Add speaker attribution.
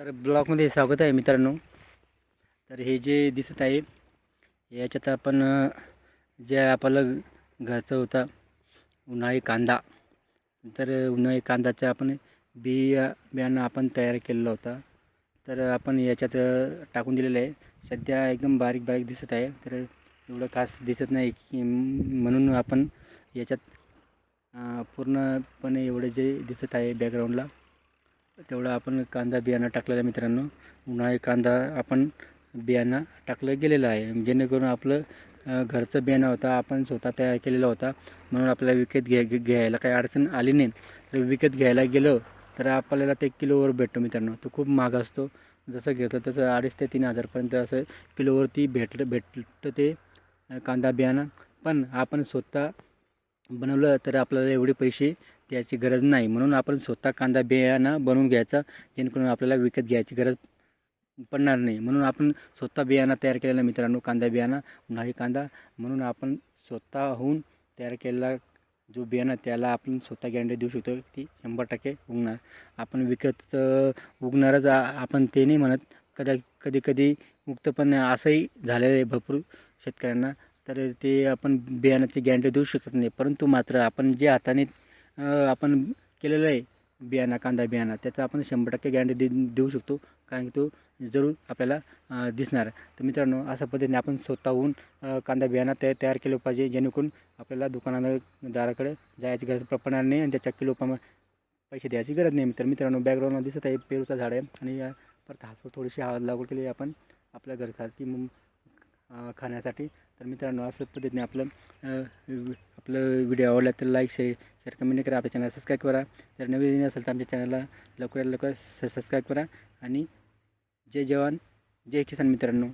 Speaker 1: तर ब्लॉगमध्ये स्वागत आहे मित्रांनो. तर हे जे दिसत आहे याच्यात आपण जे आपल्याला घरचं होता उन्हाळी कांदा. तर उन्हाळी कांदाचा आपण बिया बियाणं आपण तयार केलेला होता. तर आपण याच्यात टाकून दिलेलं आहे. सध्या एकदम बारीक बारीक दिसत आहे. तर एवढं खास दिसत नाही की म्हणून आपण याच्यात पूर्णपणे एवढं जे दिसत आहे बॅकग्राऊंडला तेवढं आपण कांदा बियाणं टाकलेलं मित्रांनो. उन्हाळी कांदा आपण बियाणं टाकलं गेलेलं आहे. जेणेकरून आपलं घरचं बियाणं होता आपण स्वतः तयार केलेला होता. म्हणून आपल्याला विकत घ्या घे- घ्यायला काही अडचण आली नाही. तर विकत घ्यायला गेलो तर आपल्याला ते किलोवर भेटतो मित्रांनो. तो खूप महाग असतो. जसं घेतलं तसं अडीच ते तीन हजारपर्यंत असं किलोवरती भेटलं भेटतं ते कांदा बियाणं. पण आपण स्वतः बनवलं तर आपल्याला एवढे पैसे त्याची गरज नाही. म्हणून आपण स्वतः कांदा बियाणं बनवून घ्यायचा. जेणेकरून आपल्याला विकत घ्यायची गरज पडणार नाही. म्हणून आपण स्वतः बियाणं तयार केलेला मित्रांनो कांदा बियाणं उन्हाळी कांदा. म्हणून आपण स्वतःहून तयार केलेला जो बियाणं त्याला आपण स्वतः गॅरंटी देऊ शकतो ती शंभर टक्के उगणार. आपण विकत उगणारच आपण ते नाही म्हणत. कदा कधी कधी मुक्त पण असंही झालेलं आहे भरपूर शेतकऱ्यांना. तर ते आपण बियाण्याची गॅरंटी देऊ शकत नाही. परंतु मात्र आपण जे हाताने आपण केलेलं आहे बियाणा कांदा बियाणा. त्याचा आपण शंभर टक्के गॅरंटी दे देऊ शकतो. कारण की तो जरूर आपल्याला दिसणार. तर मित्रांनो अशा पद्धतीने आपण स्वतःहून कांदा बियाणा तया तयार केलं पाहिजे. जेणेकरून आपल्याला दुकानदाराकडे जायची गरज पडणार नाही आणि त्याच्या किलो पैसे द्यायची गरज नाही. तर मित्रांनो बॅकग्राऊंडला दिसत आहे पेरूचा झाड आहे. आणि या परत हातवर थोडीशी हळद लागवड केली आहे आपण आपल्या घरखाची खाण्यासाठी. तर मित्रांनो असं पद्धतीने आपलं आपलं व्हिडिओ आवडला तर लाईक शेअर शेअर कमेंट करा आपल्या चॅनल सबस्क्राईब करा जर नवीन असेल तर आमच्या चॅनलला लवकरात लवकर सबस्क्राईब करा आणि जय जवान जय किसान मित्रांनो